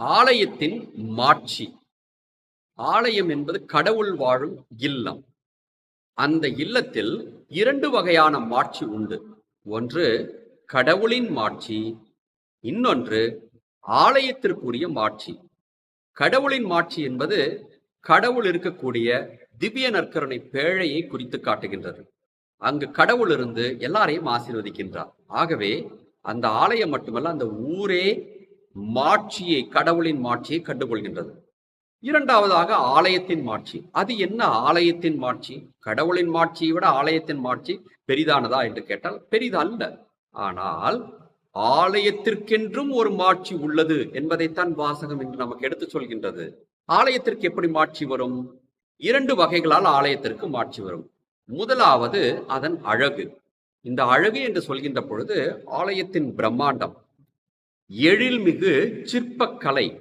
ஆலயத்தின் மாட்சி. ஆலயம் என்பது கடவுள் வாழும் இல்லம். அந்த இல்லத்தில் இரண்டு வகையான மாட்சி உண்டு. ஒன்று கடவுளின் மாட்சி. இன்னொன்று ஆலயத்திற்குரிய மாட்சி. கடவுளின் மாட்சி என்பது கடவுள் இருக்கக்கூடிய திவ்ய நற்கருணை பேழையை குறித்து காட்டுகின்றது. அங்கு கடவுள் இருந்து எல்லாரையும் ஆசீர்வதிக்கின்றார். ஆகவே அந்த ஆலயம் மட்டுமல்ல அந்த ஊரே மாட்சியை கடவுளின் மாட்சியை கண்டுகொள்கின்றது. இரண்டாவதாக ஆலயத்தின் மாட்சி. அது என்ன ஆலயத்தின் மாட்சி? கடவுளின் மாட்சியை விட ஆலயத்தின் மாட்சி பெரிதானதா என்று கேட்டால் பெரிதல்ல. ஆனால் ஆலயத்திற்கென்றும் ஒரு மாட்சி உள்ளது என்பதைத்தான் வாசகம் என்று நமக்கு எடுத்து சொல்கின்றது. ஆலயத்திற்கு எப்படி மாட்சி வரும்? இரண்டு வகைகளால் ஆலயத்திற்கு மாட்சி வரும். முதலாவது அதன் அழகு. இந்த அழகு என்று சொல்கின்ற பொழுது ஆலயத்தின் பிரம்மாண்டம். எழில்மிகு சிற்பக்கலை.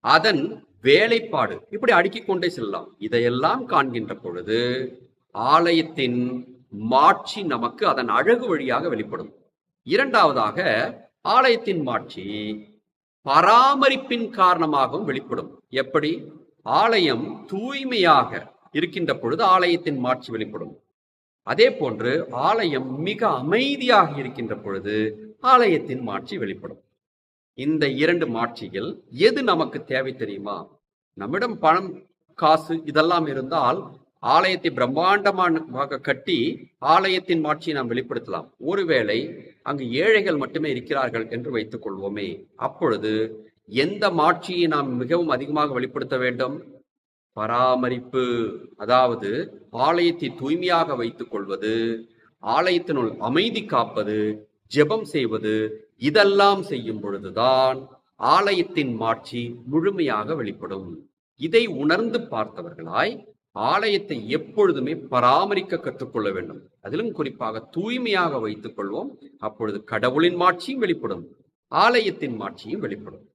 அதன் வேலைப்பாடு. இப்படி அடுக்கிக் கொண்டே செல்லலாம். இதையெல்லாம் காண்கின்ற பொழுது ஆலயத்தின் மாட்சி நமக்கு அதன் அழகு வழியாக வெளிப்படும். இரண்டாவதாக ஆலயத்தின் மாட்சி பராமரிப்பின் காரணமாகவும் வெளிப்படும். எப்படி? ஆலயம் தூய்மையாக இருக்கின்ற பொழுது ஆலயத்தின் மாட்சி வெளிப்படும். அதே போன்று ஆலயம் மிக அமைதியாக இருக்கின்ற பொழுது ஆலயத்தின் மாட்சி வெளிப்படும். இந்த இரண்டு மாட்சிகள் எது நமக்கு தேவை தெரியுமா? நம்மிடம் பணம் காசு இதெல்லாம் இருந்தால் ஆலயத்தை பிரம்மாண்டமாக கட்டி ஆலயத்தின் மாட்சியை நாம் வெளிப்படுத்தலாம். ஒருவேளை அங்கு ஏழைகள் மட்டுமே இருக்கிறார்கள் என்று வைத்துக் கொள்வோமே. அப்பொழுது எந்த மாட்சியை நாம் மிகவும் அதிகமாக வெளிப்படுத்த வேண்டும்? பராமரிப்பு. அதாவது ஆலயத்தை தூய்மையாக வைத்துக் கொள்வது ஆலயத்தினுள் அமைதி காப்பது ஜெபம் செய்வது இதெல்லாம் செய்யும் பொழுதுதான் ஆலயத்தின் மாட்சி முழுமையாக வெளிப்படும். இதை உணர்ந்து பார்த்தவர்களாய் ஆலயத்தை எப்பொழுதுமே பராமரிக்க கற்றுக்கொள்ள வேண்டும். அதிலும் குறிப்பாக தூய்மையாக வைத்துக் கொள்வோம். அப்பொழுது கடவுளின் மாட்சியும் வெளிப்படும். ஆலயத்தின் மாட்சியும் வெளிப்படும்.